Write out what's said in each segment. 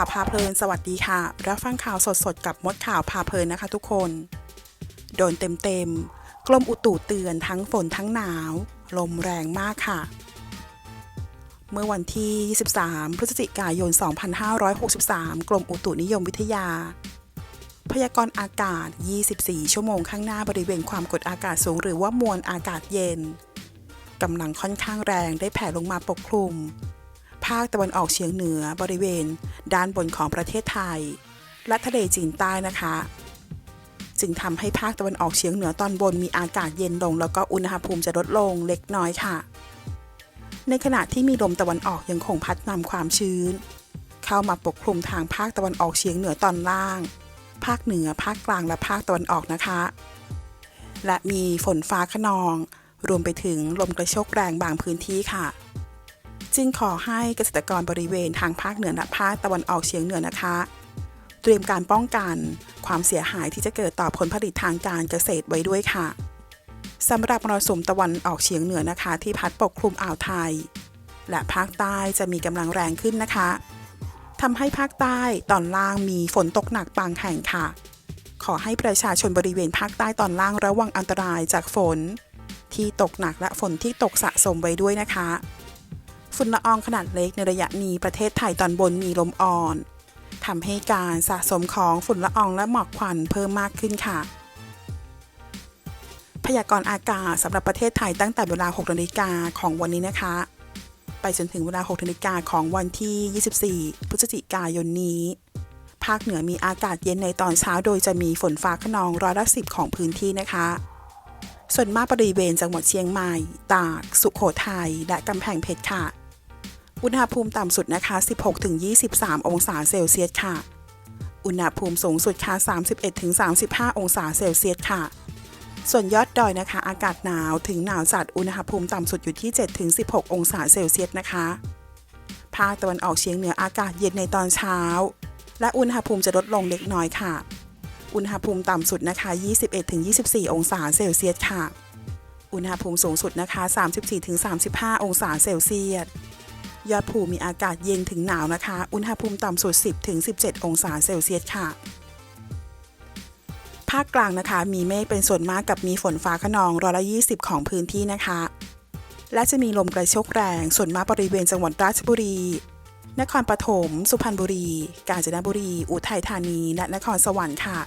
ข่าวพาเพลิน สวัสดีค่ะ รับฟังข่าวสดๆ กับมดข่าวพาเพลินนะคะทุกคน โดนเต็มๆกรมอุตุเตือนทั้งฝนทั้งหนาว ลมแรงมากค่ะ เมื่อวันที่ 23 พฤศจิกายน 2563 กรมอุตุนิยมวิทยา พยากรณ์อากาศ 24 ชั่วโมงข้างหน้าบริเวณความกดอากาศสูงหรือว่ามวลอากาศเย็นกำลังค่อนข้างแรงได้แผ่ลงมาปกคลุม ภาคตะวันออกเฉียงเหนือบริเวณ ด้านบนของประเทศไทย และทะเลจีนใต้นะคะ จึงทำให้ภาคตะวันออกเฉียงเหนือตอนบนมีอากาศเย็นลง แล้วก็อุณหภูมิจะลดลงเล็กน้อยค่ะ ในขณะที่มีลมตะวันออกยังคงพัดนำความชื้น เข้ามาปกคลุมทางภาคตะวันออกเฉียงเหนือตอนล่าง ภาคเหนือภาคกลางและภาคตะวันออกนะคะ และมีฝนฟ้าขนอง รวมไปถึงลมกระโชกแรงบางพื้นที่ค่ะ จึงขอให้เกษตรกรบริเวณทางภาคเหนือและภาคตะวันออกเฉียงเหนือนะคะ เตรียมการป้องกันความเสียหายที่จะเกิดต่อผลผลิตทางการเกษตรไว้ด้วยค่ะสำหรับมรสุมตะวันออกเฉียงเหนือนะคะ ที่พัดปกคลุมอ่าวไทย และภาคใต้จะมีกำลังแรงขึ้นนะคะทำให้ภาคใต้ตอนล่างมีฝนตกหนักบางแห่งค่ะ ขอให้ประชาชนบริเวณภาคใต้ตอนล่างระวังอันตรายจากฝน ที่ตกหนักและฝนที่ตกสะสมไว้ด้วยนะคะ ฝุ่นละอองขนาดเล็กในระยะนี้ประเทศไทยตอนบนมีลมอ่อนทำให้การสะสมของฝุ่นละอองและหมอกควันเพิ่มมากขึ้นค่ะ พยากรณ์อากาศสำหรับประเทศไทยตั้งแต่เวลา 6 นาฬิกาของวันนี้นะคะ ไปจนถึงเวลา 6 นาฬิกาของวันที่ 24 พฤศจิกายนนี้ ภาคเหนือมีอากาศเย็นในตอนเช้าโดยจะมีฝนฟ้าขนองร้อยละสิบของพื้นที่นะคะส่วนมากบริเวณจังหวัดเชียงใหม่ ตาก สุขโขทัย และกำแพงเพชรค่ะ อุณหภูมิต่ำสุดนะคะ 16-23 องศาเซลเซียสค่ะ อุณหภูมิสูงสุดค่ะ 31-35 องศาเซลเซียสค่ะ ส่วนยอดดอยนะคะ อากาศหนาวถึงหนาวจัด อุณหภูมิต่ำสุดอยู่ที่ 7-16 องศาเซลเซียสนะคะ ภาคตะวันออกเฉียงเหนืออากาศเย็นในตอนเช้า และอุณหภูมิจะลดลงเล็กน้อยค่ะ อุณหภูมิต่ำสุดนะคะ 21-24 องศาเซลเซียสค่ะ อุณหภูมิสูงสุดนะคะ 34-35 องศาเซลเซียส ยอดภูมีอากาศเย็นถึงหนาวนะคะ อุณหภูมิต่ำสุด 10-17 องศาเซลเซียสค่ะ ภาคกลางนะคะ มีเมฆเป็นส่วนมากกับมีฝนฟ้าขนองร้อยละ20 ของพื้นที่นะคะ และจะมีลมกระโชกแรง ส่วนมากบริเวณจังหวัดราชบุรี นครปฐม สุพรรณบุรี กาญจนบุรี อุทัยธานี และนครสวรรค์ค่ะ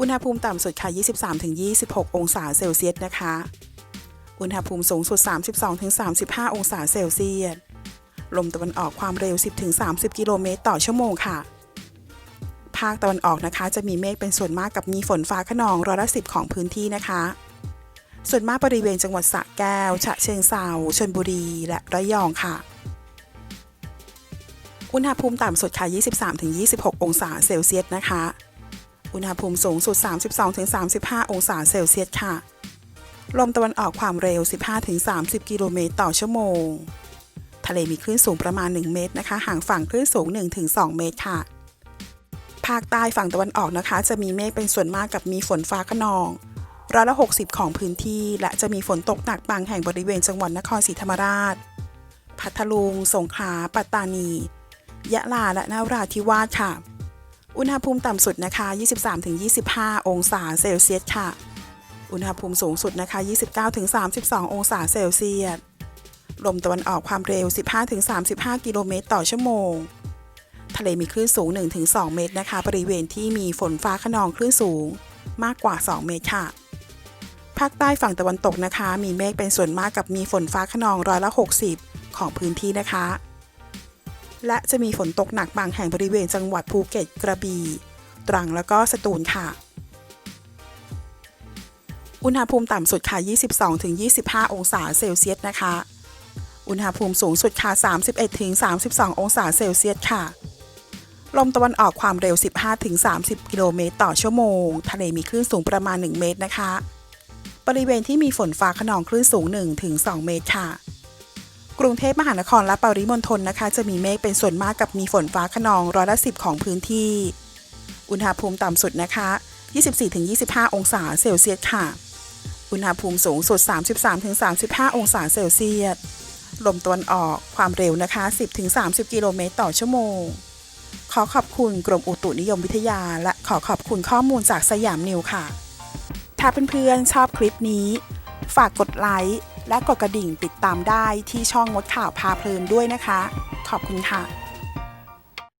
อุณหภูมิต่ำสุดค่ะ 23-26 องศาเซลเซียสนะคะอุณหภูมิสูงสุด 32-35 องศาเซลเซียส ลมตะวันออกความเร็ว 10-30 กิโลเมตรต่อชั่วโมงค่ะ ภาคตะวันออกนะคะ จะมีเมฆเป็นส่วนมากกับมีฝนฟ้าขนองร้อยละสิบของพื้นที่นะคะ ส่วนมากบริเวณจังหวัดสระแก้ว ฉะเชิงเซาชลบุรี และระยองค่ะ อุณหภูมิต่ำสุดค่ะ 23-26 องศาเซลเซียสนะคะ อุณหภูมิสูงสุด 32-35 องศาเซลเซียสค่ะ ลมตะวันออกความเร็ว 15-30 กิโลเมตรต่อชั่วโมง ทะเลมีคลื่นสูงประมาณ 1 เมตรนะคะ ห่างฝั่งคลื่นสูง 1-2 เมตรค่ะ ภาคใต้ฝั่งตะวันออกนะคะ จะมีเมฆเป็นส่วนมากกับมีฝนฟ้าขนองร้อยละ 60 ของพื้นที่ และจะมีฝนตกหนักบางแห่งบริเวณจังหวัดนครศรีธรรมราช พัทลุง สงขลา ปัตตานี ยะลา และนราธิวาสค่ะ อุณหภูมิต่ำสุดนะคะ 23-25 องศาเซลเซียสค่ะ อุณหภูมิสูงสุดนะคะ 29-32 องศาเซลเซียส ลมตะวันออกความเร็ว 15-35 กิโลเมตรต่อชั่วโมง ทะเลมีคลื่นสูง 1-2 เมตรนะคะ บริเวณที่มีฝนฟ้าขนองคลื่นสูงมากกว่า 2 เมตรค่ะ ภาคใต้ฝั่งตะวันตกนะคะ มีเมฆเป็นส่วนมากกับมีฝนฟ้าขนองร้อยละ 60 ของพื้นที่นะคะ และจะมีฝนตกหนักบางแห่งบริเวณจังหวัดภูเก็ตกระบี่ตรังแล้วก็สตูลค่ะ อุณหภูมิต่ำสุดค่ะ 22-25 องศาเซลเซียสนะคะ อุณหภูมิสูงสุดค่ะ 31-32 องศาเซลเซียสค่ะ ลมตะวันออกความเร็ว 15-30 กิโลเมตรต่อชั่วโมง ทะเลมีคลื่นสูงประมาณ 1 เมตรนะคะ บริเวณที่มีฝนฟ้าขนองคลื่นสูง 1-2 เมตรค่ะ กรุงเทพมหานครและปริมณฑลนะคะ จะมีเมฆเป็นส่วนมากกับมีฝนฟ้าขนองร้อยละ10ของพื้นที่ อุณหภูมิต่ำสุดนะคะ 24-25 องศาเซลเซียสค่ะ อุณหภูมิสูงสุด 33-35 องศาเซลเซียส ลมตะวันออกความเร็วนะคะ 10-30 กิโลเมตรต่อชั่วโมง ขอขอบคุณกรมอุตุนิยมวิทยา และขอขอบคุณข้อมูลจากสยามนิวค่ะ ถ้าเพื่อนๆชอบคลิปนี้ ฝากกดไลค์และกดกระดิ่งติดตามได้ที่ช่องมดข่าวพาเพลินด้วยนะคะ ขอบคุณค่ะ